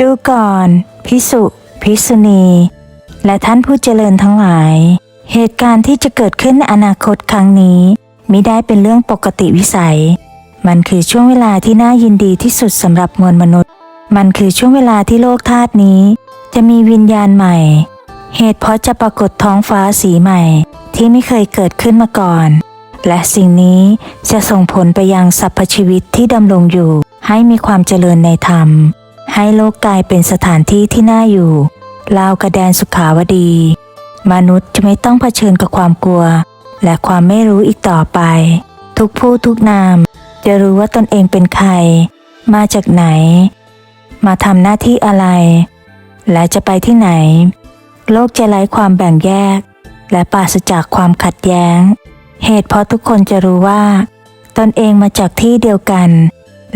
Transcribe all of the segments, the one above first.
ดูก่อน พิสุพิสุณี และท่านผู้เจริญทั้งหลาย เหตุการณ์ที่จะเกิดขึ้นในอนาคตครั้งนี้มิได้เป็นเรื่องปกติวิสัย มันคือช่วงเวลาที่น่ายินดีที่สุดสำหรับมวลมนุษย์ มันคือช่วงเวลาที่โลกธาตุนี้ จะมีวิญญาณใหม่ เหตุเพราะจะปรากฏท้องฟ้าสีใหม่ ที่ไม่เคยเกิดขึ้นมาก่อน และสิ่งนี้จะส่งผลไปยังสรรพชีวิตที่ดำรงอยู่ ให้มีความเจริญในธรรม ให้โลกกลายเป็นสถานที่ที่น่าอยู่ราวกระแดนสุขาวดี มนุษย์จะไม่ต้องเผชิญกับความกลัว และความไม่รู้อีกต่อไป ทุกผู้ทุกนาม จะรู้ว่าตนเองเป็นใคร มาจากไหน มาทำหน้าที่อะไร และจะไปที่ไหน โลกจะไร้ความแบ่งแยก และปราศจากความขัดแย้ง เหตุเพราะทุกคนจะรู้ว่า ตนเองมาจากที่เดียวกัน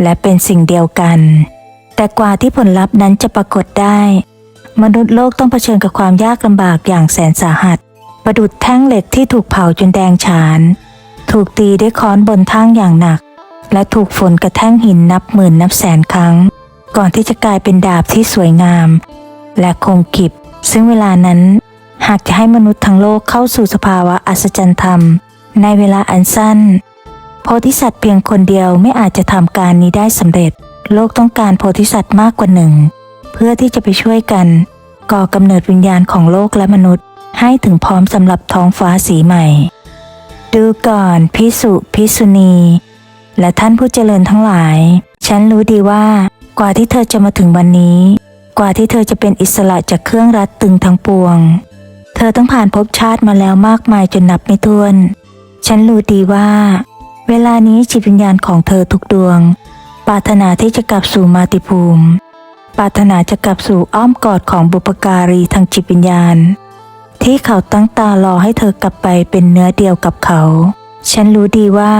และเป็นสิ่งเดียวกัน แต่กว่าที่ผลลัพธ์นั้นจะปรากฏได้ มนุษย์โลกต้องเผชิญกับความยากลำบากอย่างแสนสาหัส ประดุดแท่งเหล็กที่ถูกเผาจนแดงฉาน ถูกตีด้วยค้อนบนทางอย่างหนัก และถูกฝนกระแทงหินนับหมื่นนับแสนครั้ง ก่อนที่จะกลายเป็นดาบที่สวยงาม และคงกิบ ซึ่งเวลานั้น หากจะให้มนุษย์ทั้งโลกเข้าสู่สภาวะอัศจรรย์ธรรม ในเวลาอันสั้นโพธิสัตว์เพียงคนเดียวไม่อาจจะทำการนี้ได้สำเร็จ โลกต้องการโพธิสัตว์มากกว่าหนึ่ง เพื่อที่จะไปช่วยกัน ก่อกำเนิดวิญญาณของโลกและมนุษย์ ให้ถึงพร้อมสำหรับท้องฟ้าสีใหม่ ดูก่อนพิสุพิสุณี และท่านผู้เจริญทั้งหลาย ฉันรู้ดีว่า กว่าที่เธอจะมาถึงวันนี้ กว่าที่เธอจะเป็นอิสระจากเครื่องรัดตึงทั้งปวง เธอต้องผ่านภพชาติมาแล้วมากมายจนนับไม่ถ้วน ฉันรู้ดีว่า เวลานี้จิตวิญญาณของเธอทุกดวง ปรารถนาที่จะกลับสู่มาติภูมิ ปรารถนาจะกลับสู่อ้อมกอดของบุปการีทางจิตวิญญาณ ที่เขาตั้งตารอให้เธอกลับไปเป็นเนื้อเดียวกับเขา ฉันรู้ดีว่า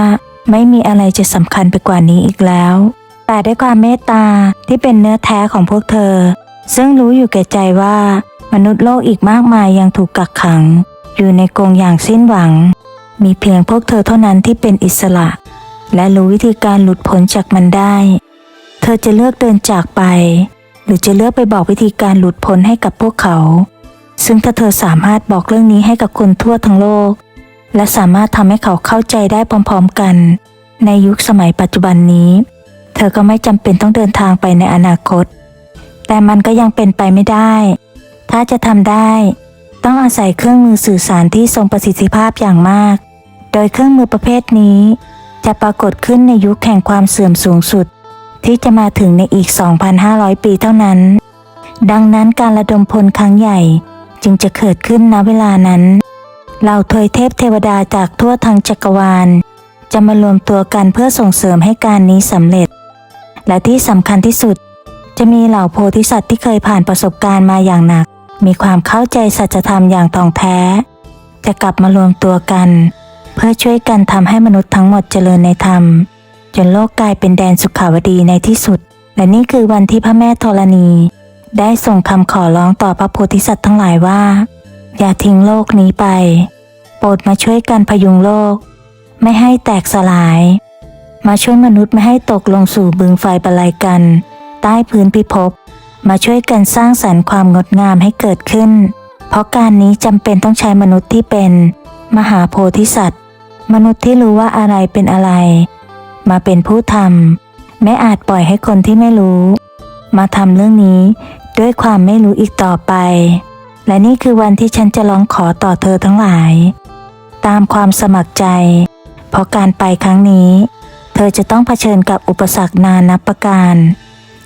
ไม่มีอะไรจะสำคัญไปกว่านี้อีกแล้ว แต่ด้วยความเมตตาที่เป็นเนื้อแท้ของพวกเธอ ซึ่งรู้อยู่แก่ใจว่ามนุษย์โลกอีกมากมายยังถูกกักขัง อยู่ในกรงอย่างสิ้นหวัง มีเพียงพวกเธอเท่านั้นที่เป็นอิสระ และรู้วิธีการหลุดพ้นจากมันได้ เธอจะเลือกเดินจากไป หรือจะเลือกไปบอกวิธีการหลุดพ้นให้กับพวกเขา ซึ่งถ้าเธอสามารถบอกเรื่องนี้ให้กับคนทั่วทั้งโลก และสามารถทำให้เขาเข้าใจได้พร้อมๆกัน ในยุคสมัยปัจจุบันนี้ เธอก็ไม่จำเป็นต้องเดินทางไปในอนาคต แต่มันก็ยังเป็นไปไม่ได้ ถ้าจะทำได้ ต้องอาศัยเครื่องมือสื่อสารที่ทรงประสิทธิภาพอย่างมาก โดยเครื่องมือประเภทนี้ จะปรากฏขึ้นในยุคแห่งความเสื่อมสูงสุด ที่จะมาถึงในอีก 2,500 ปีเท่านั้น ดังนั้นการระดมพลครั้งใหญ่จึงจะเกิดขึ้นณเวลานั้นเหล่าทวยเทพเทวดาจากทั่วทั้งจักรวาล จะมารวมตัวกันเพื่อส่งเสริมให้การนี้สำเร็จ และที่สำคัญที่สุด จะมีเหล่าโพธิสัตว์ที่เคยผ่านประสบการณ์มาอย่างหนัก มีความเข้าใจสัจธรรมอย่างท่องแท้ จะกลับมารวมตัวกัน เพื่อช่วยกันทำให้มนุษย์ทั้งหมดเจริญในธรรม จนโลกกลายเป็นแดนสุขาวดีในที่สุด และนี่คือวันที่พระแม่ธรณี ได้ส่งคำขอร้องต่อพระโพธิสัตว์ทั้งหลายว่า อย่าทิ้งโลกนี้ไป โปรดมาช่วยกันพยุงโลก ไม่ให้แตกสลาย มาช่วยมนุษย์ไม่ให้ตกลงสู่บึงไฟบรรลัยกัน ใต้พื้นพิภพมาช่วยกันสร้างสรรค์ความงดงามให้เกิดขึ้น เพราะการนี้จำเป็นต้องใช้มนุษย์ที่เป็น มหาโพธิสัตว์ มนุษย์ที่รู้ว่าอะไรเป็นอะไร มาเป็นผู้ทำไม่อาจปล่อยให้คนที่ไม่รู้ มาทำเรื่องนี้ด้วยความไม่รู้อีกต่อไป และนี่คือวันที่ฉันจะร้องขอต่อเธอทั้งหลาย ตามความสมัครใจ เพราะการไปครั้งนี้ เธอจะต้องเผชิญกับอุปสรรคนานับประการ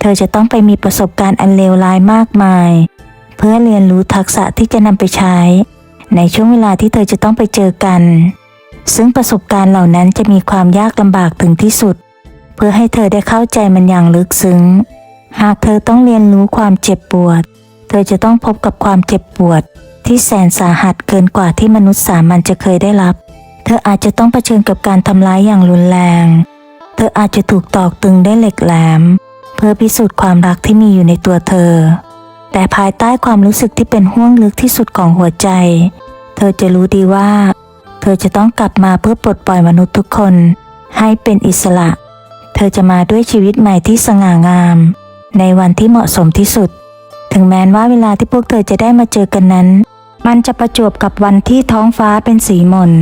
เธอจะต้องไปมีประสบการณ์อันเลวร้ายมากมาย เพื่อเรียนรู้ทักษะที่จะนำไปใช้ ในช่วงเวลาที่เธอจะต้องไปเจอกัน ซึ่งประสบการณ์เหล่านั้นจะมีความยากลำบากถึงที่สุด เพื่อให้เธอได้เข้าใจมันอย่างลึกซึ้ง หากเธอต้องเรียนรู้ความเจ็บปวด เธอจะต้องพบกับความเจ็บปวด ที่แสนสาหัสเกินกว่าที่มนุษย์สามัญจะเคยได้รับ เธออาจจะต้องเผชิญกับการทำร้ายอย่างรุนแรง เธออาจจะถูกตอกตึงด้วยเหล็กแหลม เพื่อพิสูจน์ความรักที่มีอยู่ในตัวเธอ แต่ภายใต้ความรู้สึกที่เป็นห้วงลึกที่สุดของหัวใจ เธอจะรู้ดีว่า ธอจะต้องกลับมาเพื่อปลดปล่อยมนุษย์ทุกคน ให้เป็นอิสระ เธอจะมาด้วยชีวิตใหม่ที่สง่างาม ในวันที่เหมาะสมที่สุด ถึงแม้ว่าเวลาที่พวกเธอจะได้มาเจอกันนั้น มันจะประจวบกับวันที่ท้องฟ้าเป็นสีหม่น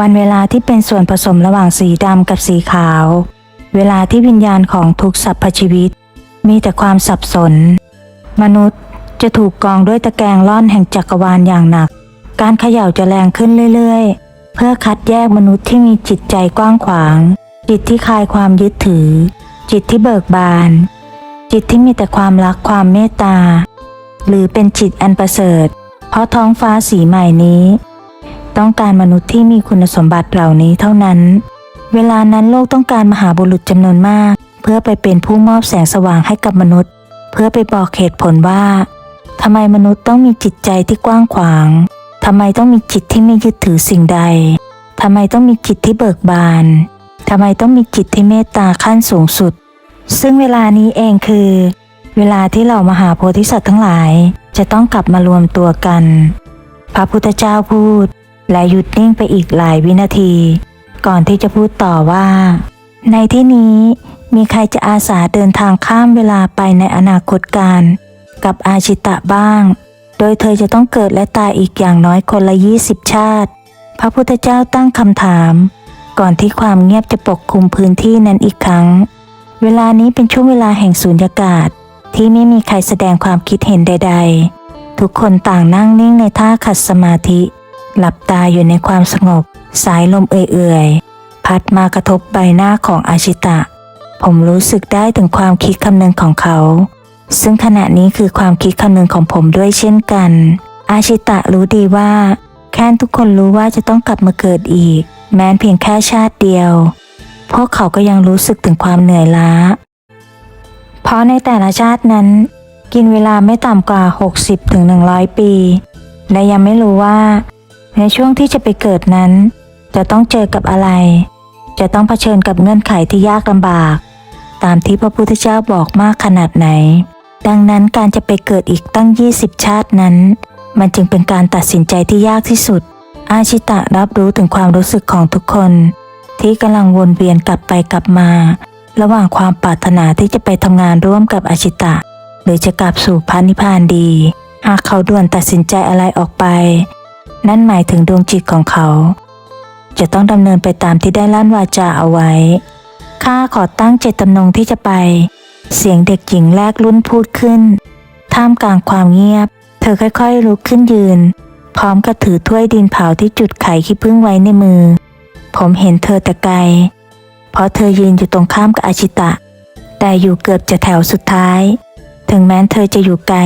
วันเวลาที่เป็นส่วนผสมระหว่างสีดำกับสีขาว เวลาที่วิญญาณของทุกสรรพชีวิต มีแต่ความสับสน มนุษย์จะถูกกองด้วยตะแกรงล่อนแห่งจักรวาลอย่างหนัก การเขย่าจะแรงขึ้นเรื่อยๆ เพื่อคัดแยกมนุษย์ที่มีจิตใจกว้างขวาง จิตที่คลายความยึดถือ จิตที่เบิกบาน จิตที่มีแต่ความรักความเมตตา หรือเป็นจิตอันประเสริฐ เพราะท้องฟ้าสีใหม่นี้ ต้องการมนุษย์ที่มีคุณสมบัติเหล่านี้เท่านั้น เวลานั้นโลกต้องการมหาบุรุษจำนวนมาก เพื่อไปเป็นผู้มอบแสงสว่างให้กับมนุษย์ เพื่อไปบอกเหตุผลว่าทำไมมนุษย์ต้องมีจิตใจที่กว้างขวาง ทำไมต้องมีจิตที่ไม่ยึดถือสิ่งใด ทำไมต้องมีจิตที่เบิกบาน ทำไมต้องมีจิตที่เมตตาขั้นสูงสุด ซึ่งเวลานี้เองคือ เวลาที่เหล่ามหาโพธิสัตว์ทั้งหลาย จะต้องกลับมารวมตัวกัน พระพุทธเจ้าพูด และหยุดนิ่งไปอีกหลายวินาที ก่อนที่จะพูดต่อว่า ในที่นี้มีใครจะอาสาเดินทางข้ามเวลาไปในอนาคตการ กับอาชิตะบ้าง โดยเธอจะต้องเกิดและตายอีกอย่างน้อยคนละยี่สิบชาติ พระพุทธเจ้าตั้งคำถาม ก่อนที่ความเงียบจะปกคลุมพื้นที่นั้นอีกครั้ง เวลานี้เป็นช่วงเวลาแห่งสูญญากาศ ที่ไม่มีใครแสดงความคิดเห็นใด ๆ ทุกคนต่างนั่งนิ่งในท่าขัดสมาธิ หลับตาอยู่ในความสงบ สายลมเอื่อยๆ พัดมากระทบใบหน้าของอาชิตะ ผมรู้สึกได้ถึงความคิดคำนึงของเขา ซึ่งขณะนี้คือความคิดคำนึงของผมด้วยเช่นกัน อาชิตะรู้ดีว่า แค่ทุกคนรู้ว่าจะต้องกลับมาเกิดอีก แม้เพียงแค่ชาติเดียว พวกเขาก็ยังรู้สึกถึงความเหนื่อยล้า เพราะในแต่ละชาตินั้น กินเวลาไม่ต่ำกว่า 60ถึง100 ปี และยังไม่รู้ว่า ในช่วงที่จะไปเกิดนั้น จะต้องเจอกับอะไร จะต้องเผชิญกับเงื่อนไขที่ยากลำบาก ตามที่พระพุทธเจ้าบอกมากขนาดไหน ดังนั้นการจะไปเกิดอีกตั้ง 20 ชาตินั้น มันจึงเป็นการตัดสินใจที่ยากที่สุด อาชิตะรับรู้ถึงความรู้สึกของทุกคน ที่กำลังวนเวียนกลับไปกลับมา ระหว่างความปรารถนาที่จะไปทำงานร่วมกับอาชิตะ หรือจะกลับสู่พระนิพพานดี หากเขาด่วนตัดสินใจอะไรออกไป นั่นหมายถึงดวงจิตของเขา จะต้องดำเนินไปตามที่ได้ลั่นวาจาเอาไว้ข้าขอตั้งเจตจำนงที่จะไป เสียงเด็กหญิงแรกรุ่นพูดขึ้น ท่ามกลางความเงียบ เธอค่อยๆลุกขึ้นยืน พร้อมกับถือถ้วยดินเผาที่จุดไข่ขี้ผึ้งไว้ในมือ ผมเห็นเธอแต่ไกล เพราะเธอยืนอยู่ตรงข้ามกับอาชิตะ แต่อยู่เกือบจะแถวสุดท้าย ถึงแม้เธอจะอยู่ไกล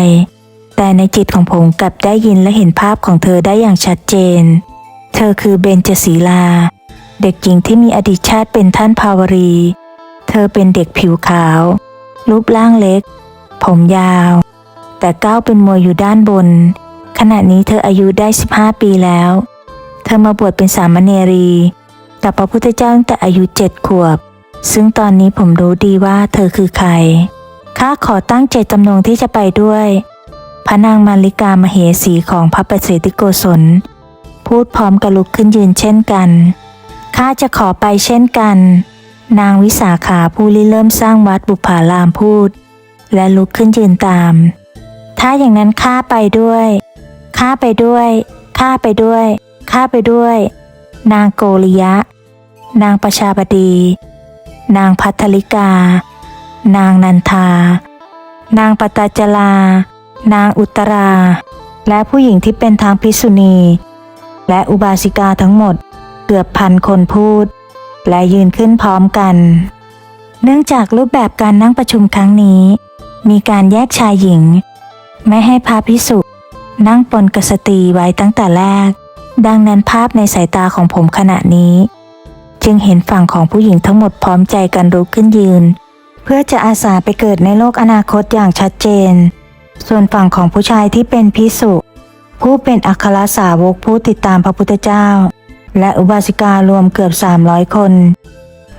แต่ในจิตของผมกลับได้ยินและเห็นภาพของเธอได้อย่างชัดเจน เธอคือเบญจศีลา เด็กหญิงที่มีอดีตชาติเป็นท่านภาวรี เธอเป็นเด็กผิวขาว รูปร่างเล็ก ผมยาว แต่ก้าวเป็นมวยอยู่ด้านบน ขณะนี้เธออายุได้ 15 ปีแล้ว เธอมาบวชเป็นสามเณรีกับพระพุทธเจ้าตั้งแต่อายุเจ็ดขวบ ซึ่งตอนนี้ผมรู้ดีว่าเธอคือใคร ข้าขอตั้งเจตจำนงที่จะไปด้วย พระนางมาริกามเหสีของพระประเสริโกศล พูดพร้อมกับลุกขึ้นยืนเช่นกัน ข้าจะขอไปเช่นกัน นางวิสาขาผู้ริเริ่มสร้างวัดบุพารามพูด และลุกขึ้นยืนตาม ถ้าอย่างนั้นข้าไปด้วยข้าไปด้วยข้าไปด้วยข้าไปด้วย นางโกริยะ นางประชาบดี นางพัทธลิกา นางนันทา นางปตจลา นางอุตรา และผู้หญิงที่เป็นทางพิษุณี และอุบาสิกาทั้งหมดเกือบพันคนพูด และยืนขึ้นพร้อมกัน เนื่องจากรูปแบบการนั่งประชุมครั้งนี้ มีการแยกชายหญิง ไม่ให้พระพิสุนั่งปนกสตรีไว้ตั้งแต่แรก ดังนั้นภาพในสายตาของผมขณะนี้ จึงเห็นฝั่งของผู้หญิงทั้งหมดพร้อมใจกันลุกขึ้นยืน เพื่อจะอาสาไปเกิดในโลกอนาคตอย่างชัดเจน ส่วนฝั่งของผู้ชายที่เป็นพิสุผู้เป็นอัครสาวกผู้ติดตามพระพุทธเจ้า และอุบาสิการวมเกือบ 300 คน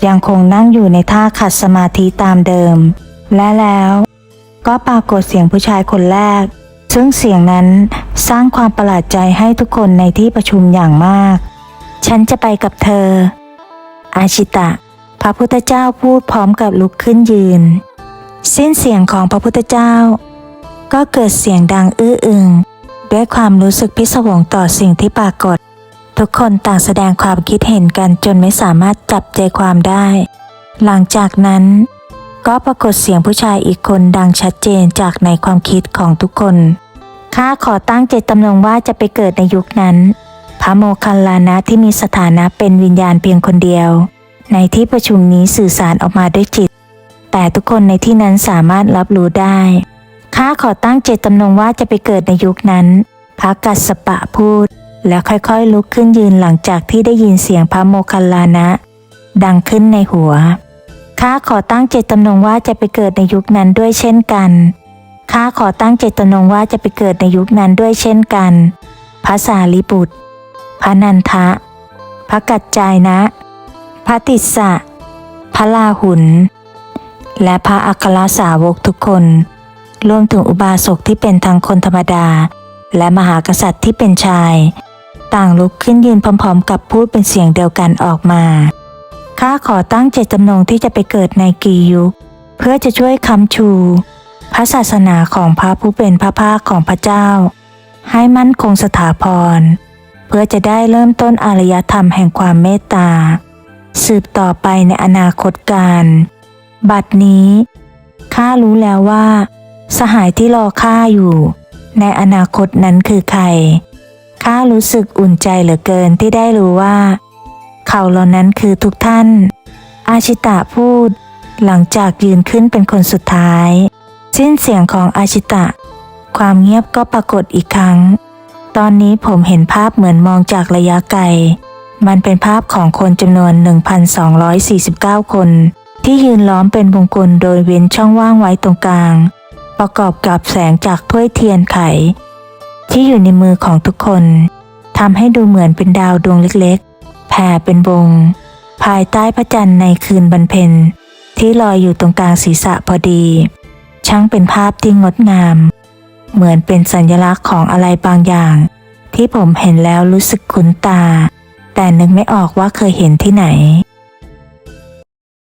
ยังคงนั่งอยู่ในท่าขัดสมาธิตามเดิม และแล้วก็ปรากฏเสียงผู้ชายคนแรก ซึ่งเสียงนั้นสร้างความประหลาดใจให้ทุกคนในที่ประชุมอย่างมาก ฉันจะไปกับเธอ อาชิตะ พระพุทธเจ้าพูดพร้อมกับลุกขึ้นยืน สิ้นเสียงของพระพุทธเจ้า ก็เกิดเสียงดังอื้ออึงด้วยความรู้สึกพิศวงต่อสิ่งที่ปรากฏ ทุกคนต่างแสดงความคิดเห็นกันจนไม่สามารถจับใจความได้ หลังจากนั้น ก็ปรากฏเสียงผู้ชายอีกคนดังชัดเจนจากในความคิดของทุกคน ข้าขอตั้งเจตจำนงว่าจะไปเกิดในยุคนั้น พระโมคคัลลานะที่มีสถานะเป็นวิญญาณเพียงคนเดียว ในที่ประชุมนี้สื่อสารออกมาด้วยจิต แต่ทุกคนในที่นั้นสามารถรับรู้ได้ ข้าขอตั้งเจตจำนงว่าจะไปเกิดในยุคนั้น พระกัสสปะพูด แล้วค่อยๆลุกขึ้นยืนหลังจากที่ได้ยินเสียงพระโมคคัลลานะ ดังขึ้นในหัว ข้าขอตั้งเจตจำนงว่าจะไปเกิดในยุคนั้นด้วยเช่นกัน ข้าขอตั้งเจตจำนงว่าจะไปเกิดในยุคนั้นด้วยเช่นกัน พระสารีบุตร พระนันทะ พระกัจจายนะ พระติสสะ พระลาหุน และพระอัครสาวกทุกคน รวมถึงอุบาสกที่เป็นทั้งคนธรรมดาและมหากษัตริย์ที่เป็นชาย ต่างลุกขึ้นยืนพร้อมๆ กับพูดเป็นเสียงเดียวกันออกมา ข้าขอตั้งเจตจำนงที่จะไปเกิดในกียุค เพื่อจะช่วยคำชู พระศาสนาของพระผู้เป็นพระภาคของพระเจ้า ให้มั่นคงสถาพร เพื่อจะได้เริ่มต้นอารยธรรมแห่งความเมตตา สืบต่อไปในอนาคตการ บัดนี้ข้ารู้แล้วว่า สหายที่รอข้าอยู่ ในอนาคตนั้นคือใคร ข้ารู้สึกอุ่นใจเหลือเกินที่ได้รู้ว่า เขาเหล่านั้นคือทุกท่าน อาชิตะพูด หลังจากยืนขึ้นเป็นคนสุดท้าย สิ้นเสียงของอาชิตะ ความเงียบก็ปรากฏอีกครั้ง ตอนนี้ผมเห็นภาพเหมือนมองจากระยะไกล มันเป็นภาพของคนจำนวน 1,249 คน ที่ยืนล้อมเป็นวงกลโดยเว้นช่องว่างไว้ตรงกลาง ประกอบกับแสงจากถ้วยเทียนไข ที่อยู่ในมือของทุกคนทำให้ดูเหมือนเป็นดาวดวงเล็กๆ แผ่เป็นวง ภายใต้พระจันทร์ในคืนบรรเพ็ญที่ลอยอยู่ตรงกลางศีรษะพอดี ช่างเป็นภาพที่งดงาม เหมือนเป็นสัญลักษณ์ของอะไรบางอย่าง ที่ผมเห็นแล้วรู้สึกคุ้นตา แต่นึกไม่ออกว่าเคยเห็นที่ไหน